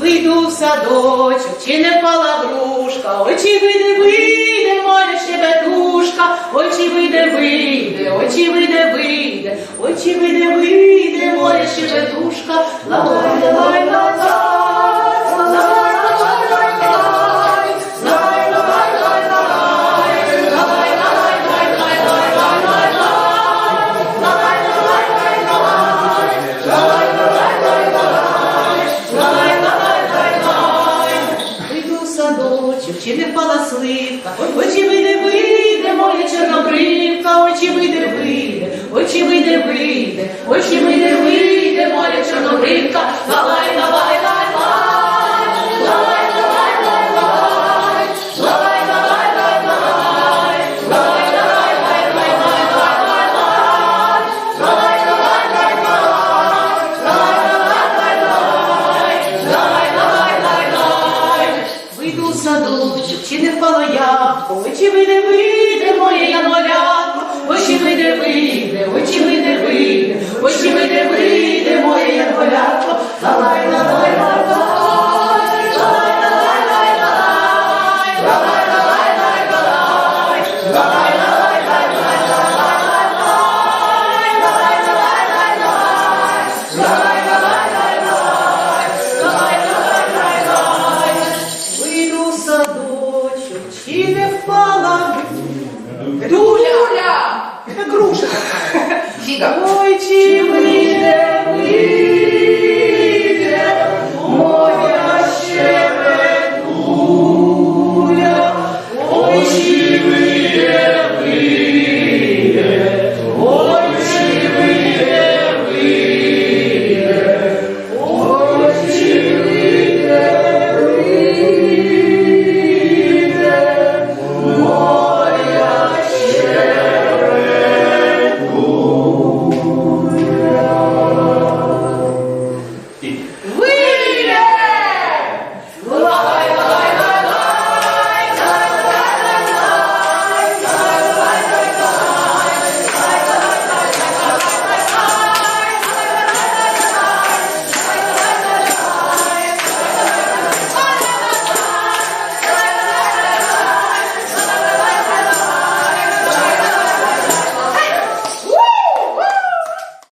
Вийду в садочок, чи не впала грушка, очі вийде, вийде, моя щебетушка, очі вийде, вийде, очі вийде, вийде, очі вийде, вийде, моя щебетушка, чи сливка, очі вийде, вийде, моя чорнобривка, очі вийде, вийде, очі вийде, вийде, очі вийде, вийде, моя чорнобривка, Коло я, очі ми не вийде, моя янголя, очі ми не вийде. не впала. Дуля! Это груша такая. Ой, чем ближе мы